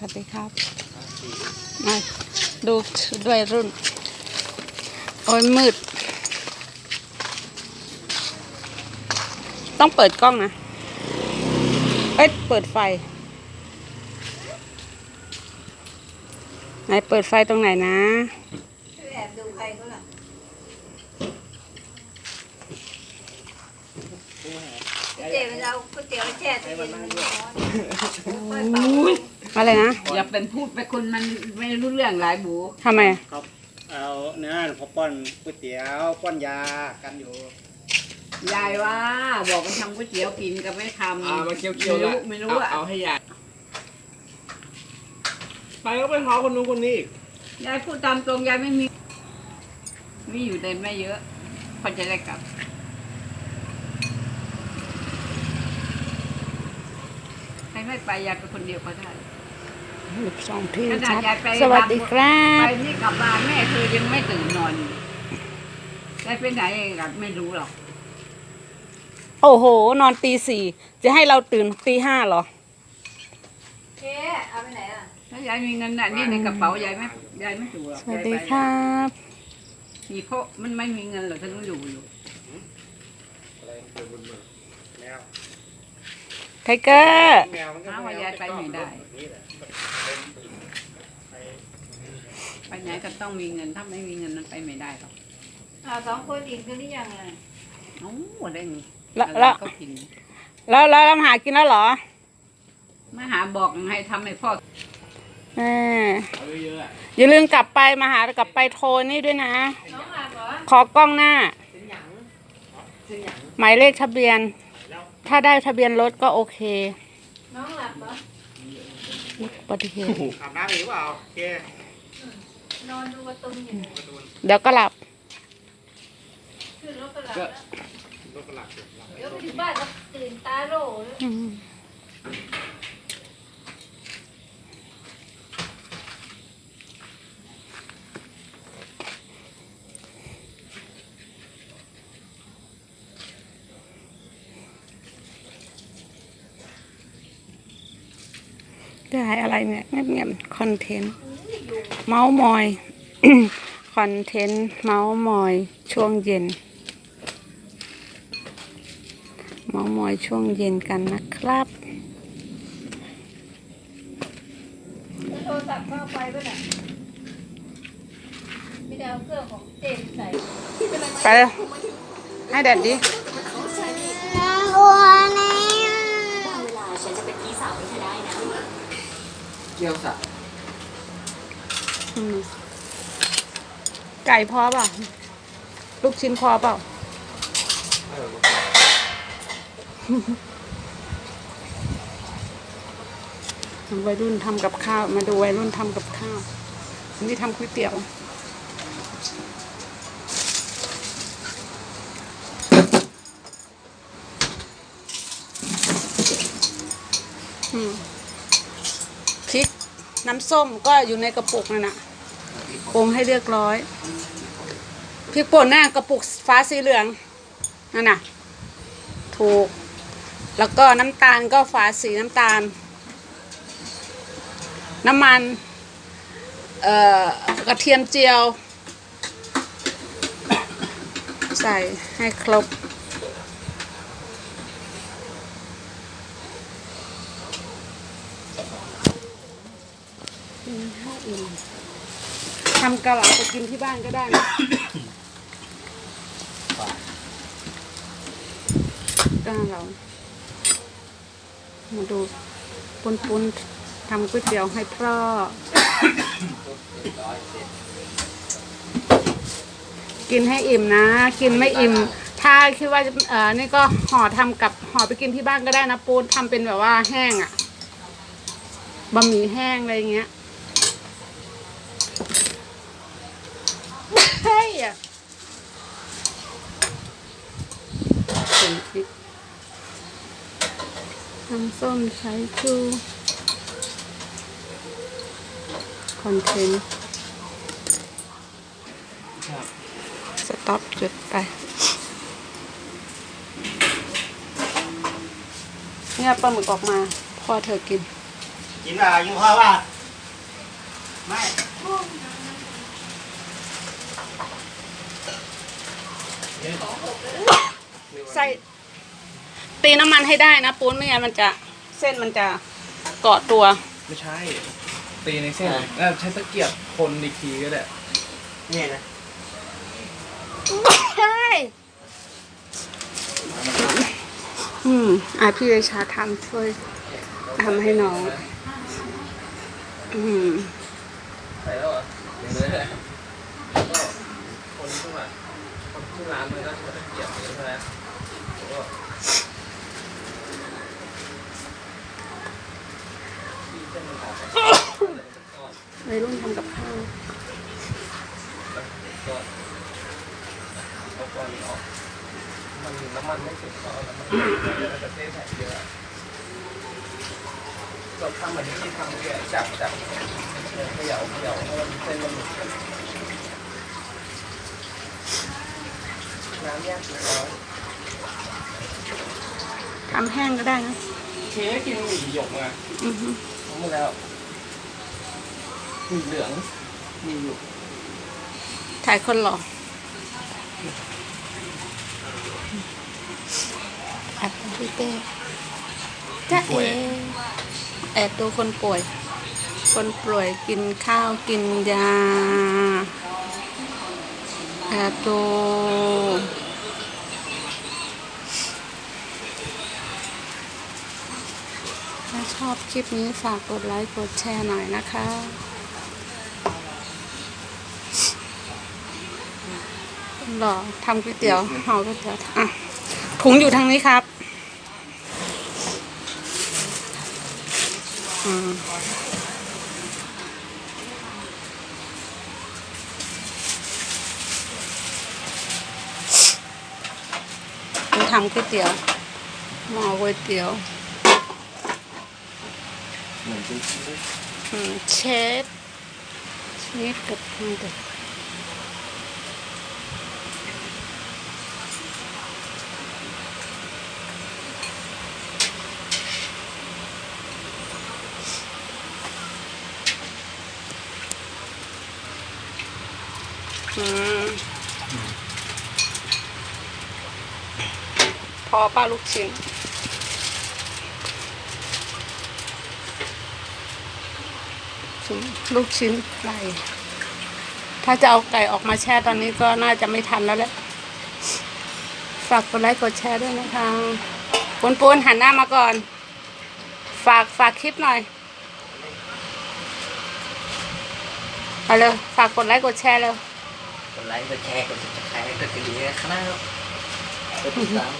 สวัสดีครับ มาดูด้วยรุ่น โอ้ยมืด ต้องเปิดกล้องนะ เอ้ย เปิดไฟ ไหนเปิดไฟตรงไหนนะแอบดูใครเขาล่ะเจ๊มันเอาก๋วยเตี๋ยวแช่ตู้เย็นมันร้อนค่ อยเป่าอะไรนะอย่าเป็นพูดไปคนมันไม่รู้เรื่องหลายบูทำไมครับเอาเนื้อพอป้อนก๋วยเตี๋ยวป้อนยากันอยู่ยายว่าบอกมันทำก๋วยเตี๋ยวกินก็ไม่ทำอ่ามาเคี้ยวๆไม่รู้ละไม่รู้เอาอะเอาให้ยายไปก็ไปขอคนนู้นคนนี้อีกยายพูดตามตรงยายไม่มีมีอยู่แต่ไม่เยอะพอจะได้กลับใครไม่ไปยายไปคนเดียวก็ได้ ลูกสองที่ขนาดชัด ยายไปสวัสดีครับไปนี่กลับบ้านแม่เธอยังไม่ตื่นนอนยายไปไหนกับไม่รู้หรอกโอ้โห นอนตีสี่ จะให้เราตื่นตีห้าเหรอ เจ๊เอาไปไหนอะ ถ้ายายมีเงินน่ะนี่ในกระเป๋ายายไม่ยายไม่ถูกหรอกสวัสยายดีไปครับมีเพราะมันไม่มีเงินหรอกฉันต้องอยู่อยู่แมวไทเกอร์ แมวมันก็หาว่ายายไปไม่ได้ นี่แหละ ไปไหนก็ต้องมีเงินถ้าไม่มีเงินมันไปไม่ได้หรอกอ่าสองคนอีกคือหรือยังอะโอ้ได้เงินแล้วอะไรแล้วก็กิน แล้วแล้วเรามาหากินแล้วเหรอมาหาบอกให้ทำให้พ่อแม่เอาเยอะๆอะอย่าลืมกลับไปมาหากลับไปโทรนี่ด้วยนะ น้องหลับเหรอขอกล้องหน้า หมายเลขทะเบียน ถ้าได้ทะเบียนรถก็โอเค น้องหลับเหรอ อุบัติเหตุอาบน้ำอีกหรือเปล่าโอเคนอนดูการ์ตูนอยู่เดี๋ยวก็หลับ ขึ้นรถก็หลับก็แล้วรถกระหลับอยู่หลับเดี๋ยวไปถึงบ้านก็ตื่นตาโหล่เลย ได้อะไรเนี่ยเงียบๆคอนเทนต์เมาส์มอยคอนเทนต์เมาส์มอยช่วงเย็น เมาส์มอยช่วงเย็นกันนะครับแล้วโทรศัพท์เข้าไปป่ะน่ะไม่ได้เอาเครื่องของเจมใส่ไปเลยให้แดดดิเเกี่ยวสักอืมไก่พอเปล่าลูกชิ้นพอเปล่าวัยรุ่นทำกับข้าว มาดูวัยรุ่นทำกับข้าวนี่ทำก๋วยเตี๋ยว อืม น้ำส้มก็อยู่ในกระปุกนั่นน่ะปรุงให้เรียบร้อยพริกป่นหน้ากระปุกฟ้าสีเหลืองนั่นน่ะ ถูก แล้วก็น้ำตาลก็ฝาสีน้ำตาล น้ำมันเอ่อกระเทียมเจียว ใส่ให้ครบ ทำกะหล่ำไปกินที่บ้านก็ได้นะก็เรามาดูปุนปุนๆทำก๋วยเตี๋ยวให้พ่อ กินให้อิ่มนะ กินไม่อิ่ม ถ้าคิดว่าจะเออนี่ก็ห่อทำกับห่อไปกินที่บ้านก็ได้นะปูนทำเป็นแบบว่าแห้งอะ่ะบะหมี่แห้งอะไรอย่างเงี้ย เฮ้ยอะใส่พริกน้ำส้มใช้ชูคอนเทนต์สต็อปจุดไป เนี่ยปลาหมึกออกมาพ่อเธอกิน กิกินว่าอยู่เพราะว่าไม่ ใส่ตีน้ำมันให้ได้นะปูนไม่งั้นมันจะเส้นมันจะเกาะตัว ไม่ใช่ ตีในเส้นแล้วใช้ตะเกียบคนอีกทีก็ได้นี่นะใช่อืมอะพี่เดชาทำช่วยทำให้น้อง อืมใส่แล้วเหรออย่างนี้เลยแล้วก็คนขึ้นมาคนขึ้นร้านมันก็ใช้ตะ เกียบนี้ใช่ไหมแล้วก็ที่เส้นมันออกมาก้อนวัยรุ่นทำกับข้าวก้อนเอาก้อนออกมันน้ำมันไม่สุกก็เอาน้ำมันแล้วก็เทใส่เยอะก็ทำเหมือนที่ทำเมื่อกี้จับจับเขย่าเขย่าให้มันเส้นมันหลุด นน้ำแยกน้อยทำแห้งก็ได้นะเคยกินหมี่หยกมาอือฮึทำมาแล้วหมี่เหลืองมีอยู่ถ่ายคนหล่อแอบพี่เต้จ้าเอแอบดูคนป่วย คนป่วยกินข้าวกินยาแอบดูถ้า ชอบคลิปนี้ฝากกดไลค์กดแชร์หน่อยนะคะหรอทำก๋วยเตี๋ยวห่อก๋วยเตี๋ยวอะถุงอยู่ทางนี้ครับอืมทำก๋วยเตี๋ยวหม้อก๋วยเตี๋ยว เหมือนเป็นอืมเชฟชีสกับมันเด็กอืมพอป้าลูกชิ้น ชิ้นลูกชิ้นไก่ถ้าจะเอาไก่ออกมาแช่ตอนนี้ก็น่าจะไม่ทันแล้วแหละฝากกดไลค์กดแชร์ด้วยนะคะปูนปูนหันหน้ามาก่อน ฝากฝากคลิปหน่อยเอาเร็วฝากกดไลค์กดแชร์เร็วกดไลค์กดแชร์กดติดตามกดกระดิ่งนะครับกดติดตาม